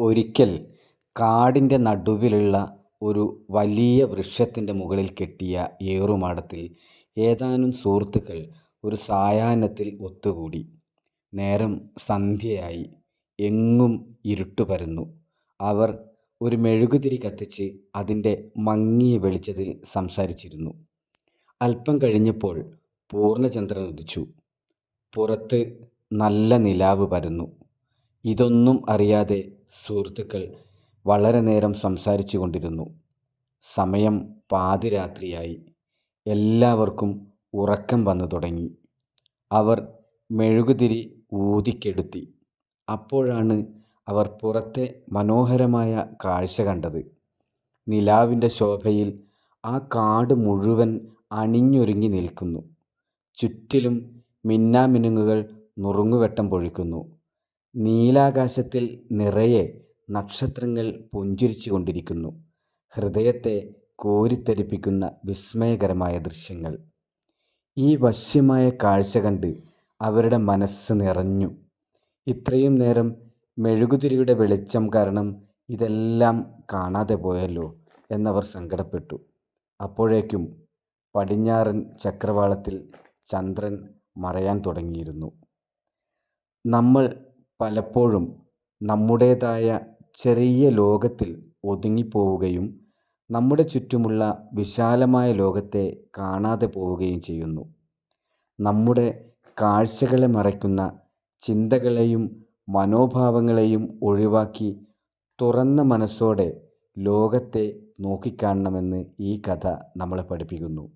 ഒരിക്കൽ കാടിന്റെ നടുവിലുള്ള ഒരു വലിയ വൃക്ഷത്തിന്റെ മുകളിൽ കെട്ടിയ ഏറുമാടത്തിൽ ഏതാനും സുഹൃത്തുക്കൾ ഒരു സായാഹ്നത്തിൽ ഒത്തുകൂടി. നേരം സന്ധ്യയായി. എങ്ങും ഇരുട്ടു പരന്നു. അവർ ഒരു മെഴുകുതിരി കത്തിച്ച് അതിന്റെ മങ്ങിയ വെളിച്ചത്തിൽ സംസാരിച്ചിരുന്നു. അല്പം കഴിഞ്ഞപ്പോൾ പൂർണചന്ദ്രൻ ഉദിച്ചു. പുറത്ത് നല്ല നിലാവ് പരന്നു. ഇതൊന്നും അറിയാതെ സുഹൃത്തുക്കൾ വളരെ നേരം സംസാരിച്ചു കൊണ്ടിരുന്നു. സമയം പാതിരാത്രിയായി. എല്ലാവർക്കും ഉറക്കം വന്നു തുടങ്ങി. അവർ മെഴുകുതിരി ഊതിക്കെടുത്തി. അപ്പോഴാണ് അവർ പുറത്തെ മനോഹരമായ കാഴ്ച കണ്ടത്. നിലാവിന്റെ ശോഭയിൽ ആ കാട് മുഴുവൻ അണിഞ്ഞൊരുങ്ങി നിൽക്കുന്നു. ചുറ്റിലും മിന്നാമിനുങ്ങുകൾ നുറുങ്ങുവെട്ടം പൊഴിക്കുന്നു. നീലാകാശത്തിൽ നിറയെ നക്ഷത്രങ്ങൾ പുഞ്ചിരിച്ചു കൊണ്ടിരിക്കുന്നു. ഹൃദയത്തെ കോരിത്തരിപ്പിക്കുന്ന വിസ്മയകരമായ ദൃശ്യങ്ങൾ. ഈ വശ്യമായ കാഴ്ച കണ്ട് അവരുടെ മനസ്സ് നിറഞ്ഞു. ഇത്രയും നേരം മെഴുകുതിരിയുടെ വെളിച്ചം കാരണം ഇതെല്ലാം കാണാതെ പോയല്ലോ എന്നവർ സങ്കടപ്പെട്ടു. അപ്പോഴേക്കും പടിഞ്ഞാറൻ ചക്രവാളത്തിൽ ചന്ദ്രൻ മറയാൻ തുടങ്ങിയിരുന്നു. നമ്മൾ പലപ്പോഴും നമ്മുടേതായ ചെറിയ ലോകത്തിൽ ഒതുങ്ങിപ്പോവുകയും നമ്മുടെ ചുറ്റുമുള്ള വിശാലമായ ലോകത്തെ കാണാതെ പോവുകയും ചെയ്യുന്നു. നമ്മുടെ കാഴ്ചകളെ മറയ്ക്കുന്ന ചിന്തകളെയും മനോഭാവങ്ങളെയും ഒഴിവാക്കി തുറന്ന മനസ്സോടെ ലോകത്തെ നോക്കിക്കാണണമെന്ന് ഈ കഥ നമ്മളെ പഠിപ്പിക്കുന്നു.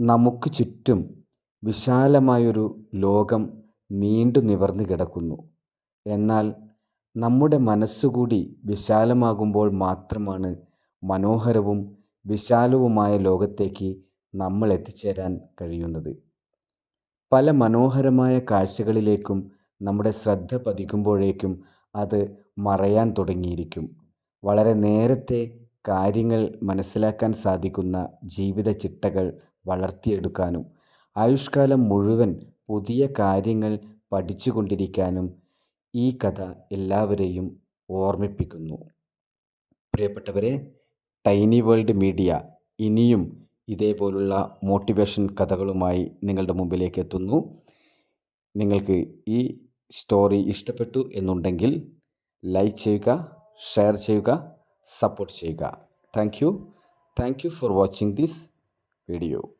നമുക്ക് ചുറ്റും വിശാലമായൊരു ലോകം നീണ്ടു നിവർന്നു കിടക്കുന്നു. എന്നാൽ നമ്മുടെ മനസ്സുകൂടി വിശാലമാകുമ്പോൾ മാത്രമാണ് മനോഹരവും വിശാലവുമായ ലോകത്തേക്ക് നമ്മൾ എത്തിച്ചേരാൻ കഴിയുന്നത്. പല മനോഹരമായ കാഴ്ചകളിലേക്കും നമ്മുടെ ശ്രദ്ധ പതിക്കുമ്പോഴേക്കും അത് മറയാൻ തുടങ്ങിയിരിക്കും. വളരെ നേരത്തെ കാര്യങ്ങൾ മനസ്സിലാക്കാൻ സാധിക്കുന്ന ജീവിത ചിട്ടകൾ വളർത്തിയെടുക്കാനും ആയുഷ്കാലം മുഴുവൻ പുതിയ കാര്യങ്ങൾ പഠിച്ചുകൊണ്ടിരിക്കാനും ഈ കഥ എല്ലാവരെയും ഓർമ്മിപ്പിക്കുന്നു. പ്രിയപ്പെട്ടവരെ, ടൈനി വേൾഡ് മീഡിയ ഇനിയും ഇതേപോലുള്ള മോട്ടിവേഷൻ കഥകളുമായി നിങ്ങളുടെ മുമ്പിലേക്ക് എത്തുന്നു. നിങ്ങൾക്ക് ഈ സ്റ്റോറി ഇഷ്ടപ്പെട്ടു എന്നുണ്ടെങ്കിൽ ലൈക്ക് ചെയ്യുക, ഷെയർ ചെയ്യുക, സപ്പോർട്ട് ചെയ്യുക. Thank you. Thank you for watching this video.